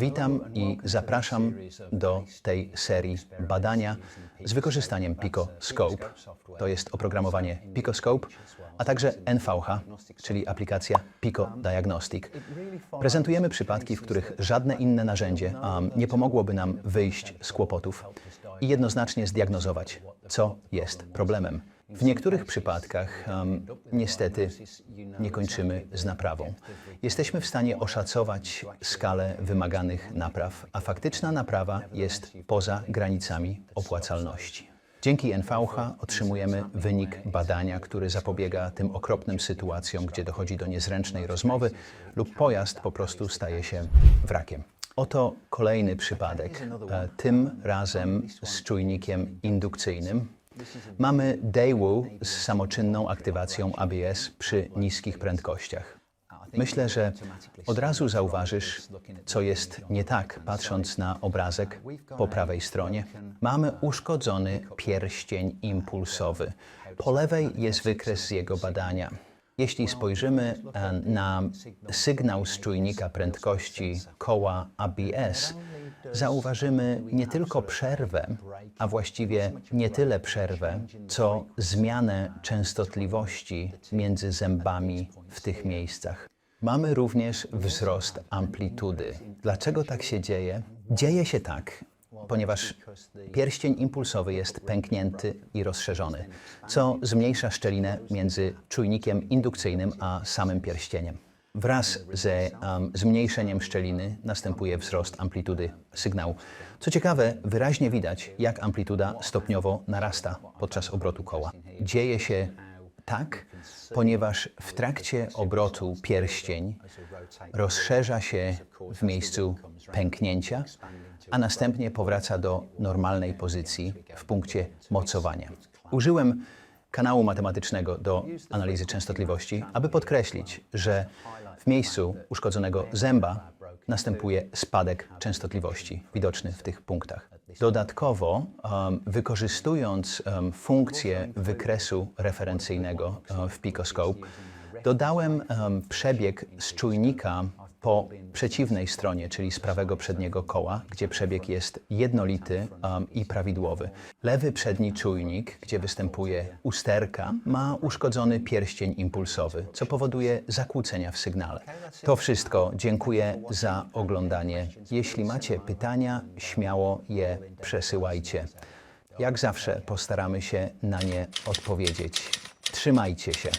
Witam i zapraszam do tej serii badania z wykorzystaniem PicoScope. To jest oprogramowanie PicoScope, a także NVH, czyli aplikacja Pico Diagnostic. Prezentujemy przypadki, w których żadne inne narzędzie um, nie pomogłoby nam wyjść z kłopotów i jednoznacznie zdiagnozować, co jest problemem. W niektórych przypadkach um, niestety nie kończymy z naprawą. Jesteśmy w stanie oszacować skalę wymaganych napraw, a faktyczna naprawa jest poza granicami opłacalności. Dzięki NVH otrzymujemy wynik badania, który zapobiega tym okropnym sytuacjom, gdzie dochodzi do niezręcznej rozmowy lub pojazd po prostu staje się wrakiem. Oto kolejny przypadek, e, tym razem z czujnikiem indukcyjnym. Mamy Daewoo z samoczynną aktywacją ABS przy niskich prędkościach. Myślę, że od razu zauważysz, co jest nie tak, patrząc na obrazek po prawej stronie. Mamy uszkodzony pierścień impulsowy. Po lewej jest wykres z jego badania. Jeśli spojrzymy e, na sygnał z czujnika prędkości koła ABS, zauważymy nie tylko przerwę, a właściwie nie tyle przerwę, co zmianę częstotliwości między zębami w tych miejscach. Mamy również wzrost amplitudy. Dlaczego tak się dzieje? Dzieje się tak, ponieważ pierścień impulsowy jest pęknięty i rozszerzony, co zmniejsza szczelinę między czujnikiem indukcyjnym a samym pierścieniem. Wraz ze um, zmniejszeniem szczeliny następuje wzrost amplitudy sygnału. Co ciekawe, wyraźnie widać, jak amplituda stopniowo narasta podczas obrotu koła. Dzieje się tak, ponieważ w trakcie obrotu pierścień rozszerza się w miejscu pęknięcia, a następnie powraca do normalnej pozycji w punkcie mocowania. Użyłem kanału matematycznego do analizy częstotliwości, aby podkreślić, że w miejscu uszkodzonego zęba następuje spadek częstotliwości widoczny w tych punktach. Dodatkowo, um, wykorzystując um, funkcję wykresu referencyjnego um, w Picoscope, dodałem um, przebieg z czujnika po przeciwnej stronie, czyli z prawego przedniego koła, gdzie przebieg jest jednolity um, i prawidłowy. Lewy przedni czujnik, gdzie występuje usterka, ma uszkodzony pierścień impulsowy, co powoduje zakłócenia w sygnale. To wszystko. Dziękuję za oglądanie. Jeśli macie pytania, śmiało je przesyłajcie. Jak zawsze postaramy się na nie odpowiedzieć. Trzymajcie się.